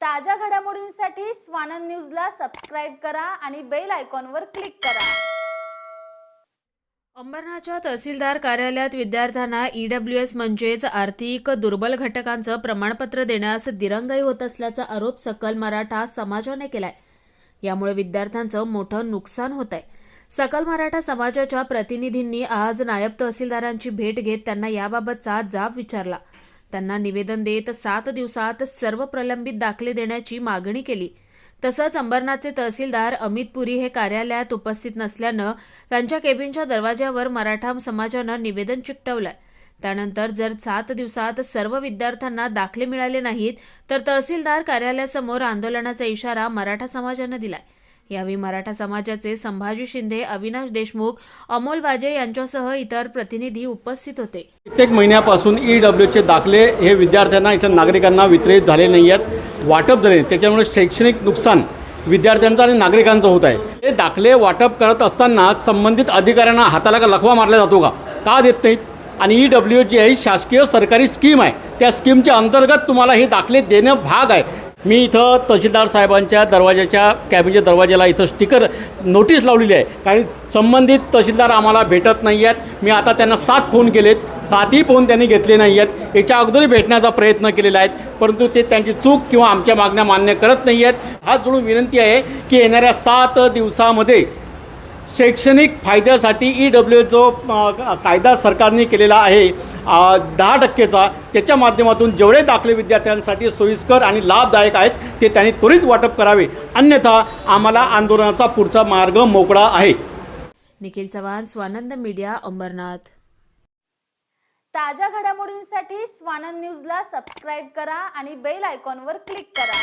ताज्या घडामोडींसाठी स्वानंद न्यूजला सबस्क्राईब करा आणि बेल आयकॉनवर क्लिक करा. अंबरनाथच्या तहसीलदार कार्यालयात विद्यार्थ्यांना ईडब्ल्यू एस म्हणजेच आर्थिक दुर्बल घटकांचं प्रमाणपत्र देण्यास दिरंगाई होत असल्याचा आरोप सकल मराठा समाजाने केलाय. यामुळे विद्यार्थ्यांचं मोठं नुकसान होत आहे सकल मराठा समाजाच्या प्रतिनिधींनी आज नायब तहसीलदारांची भेट घेत त्यांना याबाबतचा जाब विचारला. त्यांना निवेदन देत सात दिवसात सर्व प्रलंबित दाखले देण्याची मागणी केली. तसंच अंबरनाथचे तहसीलदार अमित पुरी हे कार्यालयात उपस्थित नसल्यानं त्यांच्या केबिनच्या दरवाज्यावर मराठा समाजानं निवेदन चिकटवलंय. त्यानंतर जर सात दिवसात सर्व विद्यार्थ्यांना दाखले मिळाले नाहीत तर तहसीलदार कार्यालयासमोर आंदोलनाचा इशारा मराठा समाजानं दिलाय. यावेळी मराठा समाजाचे संभाजी शिंदे अविनाश देशमुख अमोल बाजे यांच्यासह इतर प्रतिनिधी उपस्थित होते. कित्येक महिन्यापासून ई डब्ल्यूचे दाखले हे विद्यार्थ्यांना इथं नागरिकांना वितरित झाले नाही आहेत वाटप झाले त्याच्यामुळे शैक्षणिक नुकसान विद्यार्थ्यांचं आणि नागरिकांचं होत आहे. हे दाखले वाटप करत असताना संबंधित अधिकाऱ्यांना हाताला का लखवा मारला जातो का? का देत नाहीत? आणि ई डब्ल्यू जी आहे शासकीय सरकारी स्कीम आहे. त्या स्कीमच्या अंतर्गत तुम्हाला हे दाखले देणं भाग आहे. मी इथं तहसीलदार साहेबांच्या दरवाजाच्या कॅबिनच्या दरवाजाला इथं स्टिकर नोटीस लावलेली आहे. कारण संबंधित तहसीलदार आम्हाला भेटत नाही आहेत मी आता त्यांना सात फोन केलेत. सातही फोन त्यांनी घेतले नाही आहेत याच्या अगोदर भेटण्याचा प्रयत्न केलेला आहे. परंतु ते त्यांची चूक किंवा आमच्या मागण्या मान्य करत नाही आहेत हाच जोडून विनंती आहे की येणाऱ्या सात दिवसामध्ये शैक्षणिक फायद्यासाठी ई डब्ल्यू जो कायदा सरकारने केलेला आहे दहा टक्केचा त्याच्या माध्यमातून जेवढे दाखले विद्यार्थ्यांसाठी सोयीस्कर आणि लाभदायक आहेत ते त्यांनी त्वरित वाटप करावे. अन्यथा आम्हाला आंदोलनाचा पुढचा मार्ग मोकळा आहे. निखिल चव्हाण स्वानंद मीडिया अंबरनाथ. ताज्या घडामोडींसाठी स्वानंद न्यूजला सबस्क्राईब करा आणि बेल आयकॉनवर क्लिक करा.